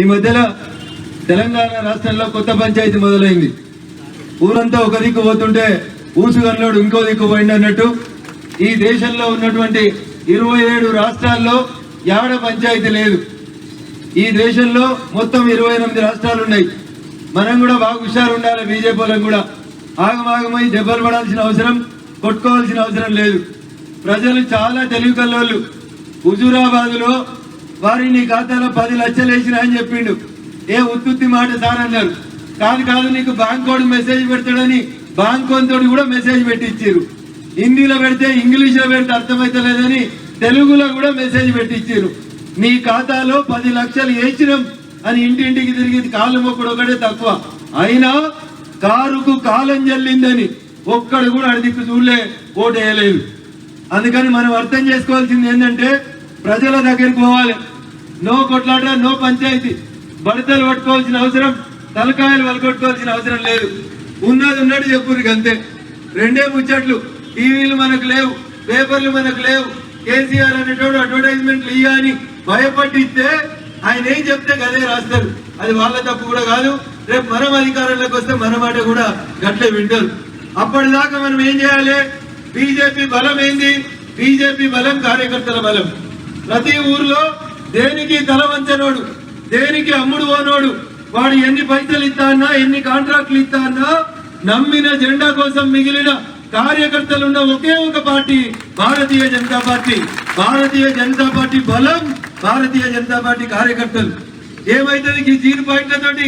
ఈ మధ్యలో తెలంగాణ రాష్ట్రంలో కొత్త పంచాయతీ మొదలైంది. ఊరంతా ఒక దిక్కు పోతుంటే ఊసుగన్నోడు ఇంకో దిక్కు పోయింది అన్నట్టు ఈ దేశంలో ఉన్నటువంటి ఇరవై ఏడు రాష్ట్రాల్లో యాడ పంచాయతీ లేదు. ఈ దేశంలో మొత్తం ఇరవై ఎనిమిది రాష్ట్రాలు ఉన్నాయి మనం కూడా బాగా హుషారు ఉండాలి బీజేపీ కూడా. ఆగమాగమై దెబ్బలు పడాల్సిన అవసరం కొట్టుకోవాల్సిన అవసరం లేదు. ప్రజలు చాలా తెలివి కల్లోళ్ళు హుజూరాబాద్లో వారి నీ ఖాతాలో పది లక్షలు వేసిన అని చెప్పిండు. ఏ ఉత్తుత్తి మాట సార్ అన్నారు. కాదు కాదు నీకు బ్యాంక్ కోడ్ మెసేజ్ పెడతాడని బ్యాంక్ తోటి కూడా మెసేజ్ పెట్టించారు హిందీలో పెడితే ఇంగ్లీష్లో పెడితే అర్థమైతలేదని తెలుగులో కూడా మెసేజ్ పెట్టించారు నీ ఖాతాలో పది లక్షలు వేసినాం అని ఇంటింటికి తిరిగి కాలు మొక్కడు ఒకటే తక్కువ. అయినా కారుకు కాలం జల్లిందని ఒక్కడు కూడా అడిదిక్కు చూడలే ఓటు వేయలేదు. అందుకని మనం అర్థం చేసుకోవాల్సింది ఏంటంటే ప్రజల దగ్గరికి పోవాలి. నో కొట్లాట నో పంచాయతీ. బడతలు పట్టుకోవాల్సిన అవసరం తలకాయలు వలకొట్టుకోవాల్సిన అవసరం లేదు. ఉన్నది ఉన్నట్టు చెప్పురు అంతే. రెండే ముచ్చట్లు. టీవీలు మనకు లేవు పేపర్లు మనకు లేవు. కేసీఆర్ అనేటోడు అడ్వర్టైజ్మెంట్లు ఇయ్య అని భయపట్టిస్తే ఆయన ఏం చెప్తే గదే రాస్తారు. అది వాళ్ళ తప్పు కూడా కాదు. రేపు మనం అధికారంలోకి వస్తే మన మాట కూడా గట్లే వింటారు. అప్పటిదాకా మనం ఏం చేయాలి? బీజేపీ బలం ఏంది? బీజేపీ బలం కార్యకర్తల బలం. ప్రతి ఊర్లో దేనికి తల వంచనోడు? దేనికి అమ్ముడు ఓనోడు వాడు ఎన్ని పైసలు ఇస్తా అన్నా ఎన్ని కాంట్రాక్ట్లు ఇస్తా అన్నా నమ్మిన జెండా కోసం మిగిలిన కార్యకర్తలు ఉన్న ఒకే ఒక party Bharatiya Janata party. Bharatiya Janata party బలం భారతీయ జనతా పార్టీ కార్యకర్తలు. ఏమైతుంది ఈ జీరో పాయింట్లతోటి?